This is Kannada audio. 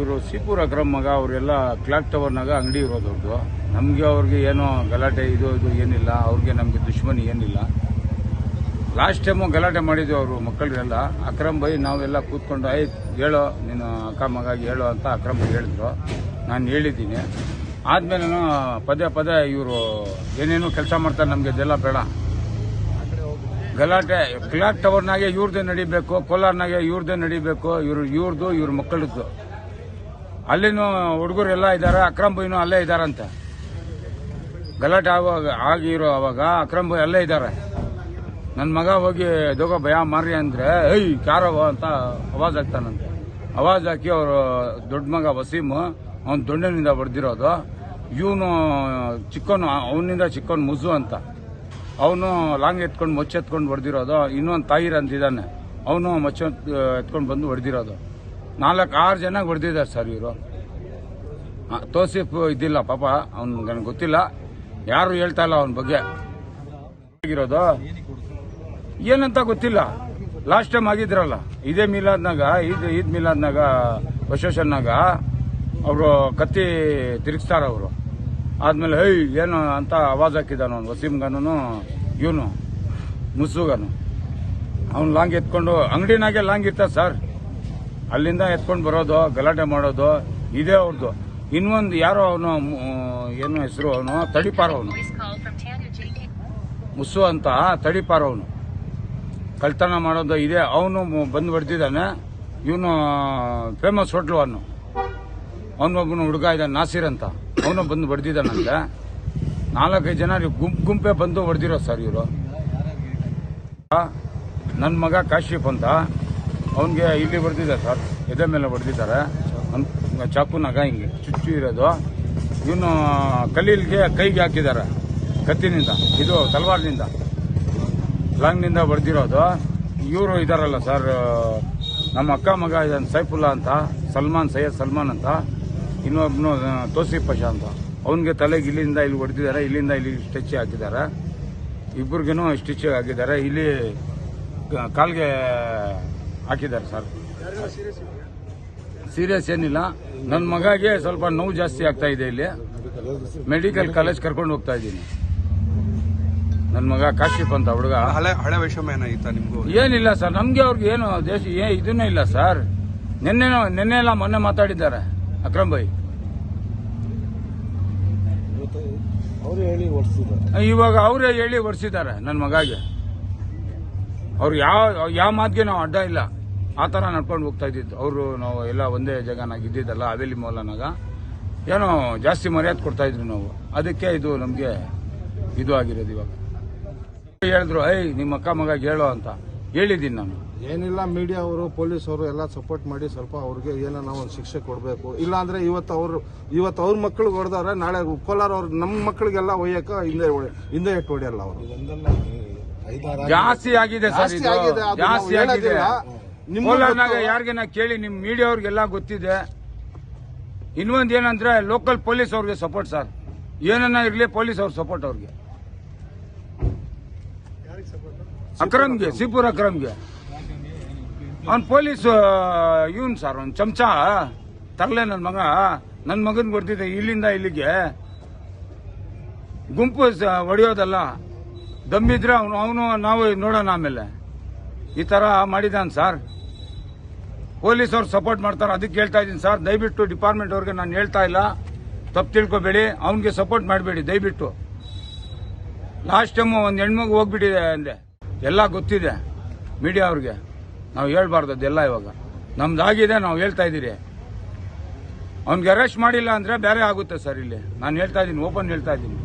ಇವರು ಸಿಪುರ್ ಅಕ್ರಮ್ ಮಗ ಅವರೆಲ್ಲ ಕ್ಲಾಕ್ ಟವರ್ನಾಗ ಅಂಗಡಿ ಇರೋದವ್ರದ್ದು ನಮಗೆ ಅವ್ರಿಗೆ ಏನೋ ಗಲಾಟೆ ಇದು ಇದು ಏನಿಲ್ಲ, ಅವ್ರಿಗೆ ನಮಗೆ ದುಶ್ಮನಿ ಏನಿಲ್ಲ. ಲಾಸ್ಟ್ ಟೈಮು ಗಲಾಟೆ ಮಾಡಿದ್ವಿ ಅವರು ಮಕ್ಕಳಿಗೆಲ್ಲ. ಅಕ್ರಮ್ ಬೈ ನಾವೆಲ್ಲ ಕೂತ್ಕೊಂಡು ಐ ಹೇಳೋ ನೀನು ಅಕ್ಕ ಮಗ ಹೇಳೋ ಅಂತ ಅಕ್ರಮ್ ಹೇಳಿದ್ರು. ನಾನು ಹೇಳಿದ್ದೀನಿ. ಆದ್ಮೇಲೆ ಪದೇ ಪದೇ ಇವರು, ಏನೇನೋ ಕೆಲಸ ಮಾಡ್ತಾರೆ ನಮಗೆ, ಇದೆಲ್ಲ ಬೇಡ. ಗಲಾಟೆ ಕ್ಲಾಕ್ ಟವರ್ನಾಗೆ ಇವ್ರದ್ದೇ ನಡಿಬೇಕು, ಕೋಲಾರ್ನಾಗೆ ಇವ್ರದ್ದೇ ನಡಿಬೇಕು, ಇವ್ರು ಇವ್ರದ್ದು ಇವ್ರ ಮಕ್ಕಳದ್ದು. ಅಲ್ಲಿನೂ ಹುಡುಗರೆಲ್ಲ ಇದ್ದಾರೆ ಅಕ್ರಮ್ ಬೈನು ಅಲ್ಲೇ ಇದ್ದಾರಂತೆ. ಗಲಾಟೆ ಆಗುವಾಗ ಆಗಿರೋ ಅವಾಗ ಅಕ್ರಮ್ ಬೈ ಅಲ್ಲೇ ಇದ್ದಾರೆ. ನನ್ನ ಮಗ ಹೋಗಿ ದೋಗ ಭಯ ಮಾರಿ ಅಂದ್ರೆ, ಏಯ್ ಕ್ಯಾರವ ಅಂತ ಅವಾಜ್ ಹಾಕ್ತಾನಂತೆ. ಅವಾಜ್ ಹಾಕಿ ಅವರು ದೊಡ್ಡ ಮಗ ವಸೀಮ್, ಅವ್ನು ದೊಣ್ಣನಿಂದ ಹೊಡೆದಿರೋದು. ಇವನು ಚಿಕ್ಕವನು ಅವನಿಂದ ಚಿಕ್ಕನ್ ಮುಜು ಅಂತ. ಅವನು ಲಾಂಗ್ ಎತ್ಕೊಂಡು ಮೊಚ್ಚ ಎತ್ಕೊಂಡು ಹೊಡೆದಿರೋದು. ಇನ್ನೊಂದು ತಾಯಿರ್ ಅಂತಿದ್ದಾನೆ ಅವನು ಮೊಚ್ಚ ಎತ್ಕೊಂಡು ಬಂದು ಹೊಡೆದಿರೋದು. ನಾಲ್ಕು ಆರು ಜನ ಹೊಡೆದಿದ್ದಾರೆ ಸರ್ ಇವರು. ತೋಸಿಫ್ ಇದಿಲ್ಲ ಪಾಪ, ಅವ್ನು ನನಗೆ ಗೊತ್ತಿಲ್ಲ. ಯಾರು ಹೇಳ್ತಾ ಇಲ್ಲ ಅವನ ಬಗ್ಗೆ. ಆಗಿರೋದು? ಏನಂತ ಗೊತ್ತಿಲ್ಲ. ಲಾಸ್ಟ್ ಟೈಮ್ ಆಗಿದ್ರಲ್ಲ. ಇದೇ ಮಿಲಾದ್ನಾಗ, ಇದು ಈದ್ ಮಿಲಾದ್ನಾಗ ಬಸವೇಶ್ವರನಾಗ ಅವರು ಕತ್ತಿ ತಿರುಗಿಸ್ತಾರ ಅವರು. ಆದ್ಮೇಲೆ ಏಯ್ ಏನು ಅಂತ ಆವಾಜ್ ಹಾಕಿದಾನ ಅವ್ನು ವಸೀಮ್ಗನು ಇವನು ಮುಸುಗನು ಅವ್ನು ಲಾಂಗ್ ಎತ್ಕೊಂಡು, ಅಂಗಡಿನಾಗೆ ಲಾಂಗ್ ಇರ್ತಾರೆ ಸರ್. ಅಲ್ಲಿಂದ ಎತ್ಕೊಂಡು ಬರೋದು, ಗಲಾಟೆ ಮಾಡೋದು, ಇದೇ ಅವ್ರದ್ದು ಇನ್ನೊಂದು ಯಾರೋ ಅವನು ಏನು ಹೆಸರು ಅವನು? ತಡಿಪಾರ ಅವನು. Voice call from Tanya JK. ಮುಸ್ಸು ಅಂತ ತಡಿಪಾರ ಅವನು. ಕಳ್ತನ ಮಾಡೋದು ಇದೆ. ಅವನು ಬಂದು ಬಡ್ದಿದ್ದಾನೆ ಇವನು ಫೇಮಸ್ ಹೋಟ್ಲು ಅವನು ಅವನೊಬ್ಬನು ಹುಡುಗ ಇದ್ದಾನೆ, ನಾಸಿರ್ ಅಂತ. ಅವನು ಬಂದು ಬಡ್ದಿದ್ದಾನಂತೆ ನಾಲ್ಕೈದು ಜನ ಗುಂಪು ಗುಂಪೇ ಬಂದು ಹೊಡೆದಿರೋ ಸರ್ ಇವರು. ನನ್ನ ಮಗ ಕಾಶಿಪ್ ಅಂತ. ಅವನಿಗೆ ಇಲ್ಲಿ ಬಡ್ದಿದ್ದಾರೆ ಸರ್ ಎದೆ ಮೇಲೆ ಬಡ್ದಿದ್ದಾರೆ ಚಾಕುನಾಗ ಹಿಂಗೆ ಚುಚ್ಚು ಇರೋದು. ಇವನು ಕಲ್ಲಿಲ್ಗೆ ಕೈಗೆ ಹಾಕಿದ್ದಾರೆ. ಕತ್ತಿನಿಂದ, ಇದು ತಲವಾರ್ನಿಂದ. ಲಾಂಗ್ನಿಂದ ಬಡ್ದಿರೋದು ಇವರು ಇದಾರಲ್ಲ ಸರ್ ನಮ್ಮ ಅಕ್ಕ ಮಗ ಇದ್ದಾನೆ ಸೈಫುಲ್ಲಾ ಅಂತ, ಸಲ್ಮಾನ್, ಸೈಯದ್ ಸಲ್ಮಾನ್ ಅಂತ, ಇನ್ನೊಬ್ನು ತೋಸಿಫ್ ಪಷಾ ಅಂತ. ಅವನಿಗೆ ತಲೆಗೆ ಇಲ್ಲಿಂದ ಇಲ್ಲಿ ಹೊಡೆದಿದ್ದಾರೆ, ಇಲ್ಲಿಂದ ಇಲ್ಲಿ ಸ್ಟಿಚ್ ಹಾಕಿದ್ದಾರೆ. ಇಬ್ಬರಿಗೂ ಸ್ಟಿಚ್ ಹಾಕಿದ್ದಾರೆ. ಇಲ್ಲಿ ಕಾಲ್ಗೆ ಹಾಕಿದ್ದಾರೆ ಸರ್. ಸೀರಿಯಸ್ ಏನಿಲ್ಲ. ನನ್ನ ಮಗಗೆ ಸ್ವಲ್ಪ ನೋವು ಜಾಸ್ತಿ ಆಗ್ತಾ ಇದೆ ಇಲ್ಲಿ. ಮೆಡಿಕಲ್ ಕಾಲೇಜ್ ಕರ್ಕೊಂಡು ಹೋಗ್ತಾ ಇದ್ದೀನಿ. ನನ್ನ ಮಗ ಕಾಶಿಪ್ ಅಂತ ಹುಡುಗ. ಹಳೆ ಹಳೆ ವೈಷಮ್ಯ ಏನಾಗಿತ್ತ ನಿಮ್ಗೂ? ಏನಿಲ್ಲ ಸರ್. ನಮ್ಗೆ ಅವ್ರಿಗೆ ಏನು ದೇಶ ಏ ಇದನ್ನೂ ಇಲ್ಲ ಸರ್. ನಿನ್ನೆ ನಿನ್ನೆ ಎಲ್ಲ ಮೊನ್ನೆ ಮಾತಾಡಿದ್ದಾರೆ. ಅಕ್ರಮ್ ಬೈ. ಅವರು ಹೇಳಿ ಓಡಿಸಿದ್ದಾರೆ. ಇವಾಗ ಅವರೇ ಹೇಳಿ ಹೊಡ್ಸಿದ್ದಾರೆ ನನ್ನ ಮಗಾಗೆ. ಅವ್ರು ಯಾವ ಯಾವ ಮಾತಿಗೆ ನಾವು ಅಡ್ಡ ಇಲ್ಲ. ಆ ಥರ ನಡ್ಕೊಂಡು ಹೋಗ್ತಾ ಇದ್ದಿದ್ದು. ಅವರು ನಾವು ಎಲ್ಲ ಒಂದೇ ಜಾಗನಾಗ ಇದ್ದಿದ್ದಲ್ಲ ಹವೇಲಿ ಮೌಲನಾಗ. ಏನೋ ಜಾಸ್ತಿ ಮರ್ಯಾದೆ ಕೊಡ್ತಾ ಇದ್ರು ನಾವು. ಅದಕ್ಕೆ ಇದು ನಮಗೆ ಇದು ಆಗಿರೋದು ಇವಾಗ. ಹೇಳಿದ್ರು ಐ ನಿಮ್ಮ ಅಕ್ಕ ಮಗ ಹೇಳೋ ಅಂತ. ಹೇಳಿದ್ದೀನಿ ನಾನು. ಏನಿಲ್ಲ ಮೀಡಿಯಾ ಅವರು ಪೊಲೀಸ್ ಅವರು ಎಲ್ಲ ಸಪೋರ್ಟ್ ಮಾಡಿ ಸ್ವಲ್ಪ ಅವ್ರಿಗೆ ಏನೋ ನಾವು ಒಂದು ಶಿಕ್ಷೆ ಕೊಡಬೇಕು. ಇಲ್ಲಾಂದ್ರೆ ಇವತ್ತು ಅವರು ಇವತ್ತು ಅವ್ರ ಮಕ್ಳಿಗೆ ಹೊಡೆದವ್ರೆ ನಾಳೆ ಕೋಲಾರ ಅವ್ರು ನಮ್ಮ ಮಕ್ಕಳಿಗೆಲ್ಲ ಒಯ್ಯಕ ಹಿಂದೆ ಹಿಂದೆ ಇಟ್ಟು ಹೊಡೆಯಲ್ಲ ಅವರು. ಜಾಸ್ತಿ ಆಗಿದೆ ಸರ್ ಜಾಸ್ತಿ ಆಗಿದೆ, ಕೋಲಾರ್ನಾಗ ಗೊತ್ತು. ಯಾರಿಗೆನ ಕೇಳಿ ನಿಮ್ ಮೀಡಿಯಾ ಅವ್ರಿಗೆಲ್ಲ ಗೊತ್ತಿದೆ. ಇನ್ನೊಂದ್ ಏನಂದ್ರೆ ಲೋಕಲ್ ಪೊಲೀಸ್ ಅವ್ರಿಗೆ ಸಪೋರ್ಟ್ ಸರ್ ಏನನ್ನ ಇರಲಿ ಪೊಲೀಸ್ ಅವ್ರ ಸಪೋರ್ಟ್ ಅವ್ರಿಗೆ. ಅಕ್ರಮ್ಗೆ ಸಿಪುರ್ ಅಕ್ರಮ್ಗೆ. ಅವ್ನ್ ಪೊಲೀಸ್ ಇವನ್ ಸರ್ ಒಂದು ಚಮಚ ತರಲೆ ನನ್ ಮಗ ನನ್ ಮಗನ್ ಬರ್ತಿದ್ದೆ ಇಲ್ಲಿಂದ ಇಲ್ಲಿಗೆ. ಗುಂಪು ಹೊಡೆಯೋದಲ್ಲ. ದಮ್ಮಿದ್ರೆ ಅವನು ಅವನು ನಾವು ನೋಡೋಣ ಆಮೇಲೆ. ಈ ತರ ಮಾಡಿದಾನ್ ಸರ್ ಪೊಲೀಸ್ ಅವ್ರು ಸಪೋರ್ಟ್ ಮಾಡ್ತಾರೆ, ಅದಕ್ಕೆ ಹೇಳ್ತಾ ಇದ್ದೀನಿ ಸರ್. ದಯವಿಟ್ಟು ಡಿಪಾರ್ಟ್ಮೆಂಟ್ ಅವ್ರಿಗೆ ನಾನು ಹೇಳ್ತಾ ಇಲ್ಲ. ತಪ್ಪು ತಿಳ್ಕೊಬೇಡಿ. ಅವನಿಗೆ ಸಪೋರ್ಟ್ ಮಾಡಬೇಡಿ, ದಯವಿಟ್ಟು. ಲಾಸ್ಟ್ ಟೈಮು ಒಂದು ಹೆಣ್ಮಗು ಹೋಗ್ಬಿಟ್ಟಿದೆ ಅಂದೆ. ಎಲ್ಲ ಗೊತ್ತಿದೆ ಮೀಡಿಯಾ ಅವ್ರಿಗೆ. ನಾವು ಹೇಳ್ಬಾರ್ದು ಅದೆಲ್ಲ ಇವಾಗ. ನಮ್ದಾಗಿದೆ ನಾವು ಹೇಳ್ತಾ ಇದ್ದೀರಿ. ಅವ್ನಿಗೆ ಅರೆಸ್ಟ್ ಮಾಡಿಲ್ಲ ಅಂದರೆ ಬೇರೆ ಆಗುತ್ತೆ ಸರ್ ಇಲ್ಲಿ. ನಾನು ಹೇಳ್ತಾ ಇದ್ದೀನಿ ಓಪನ್ ಹೇಳ್ತಾ ಇದ್ದೀನಿ.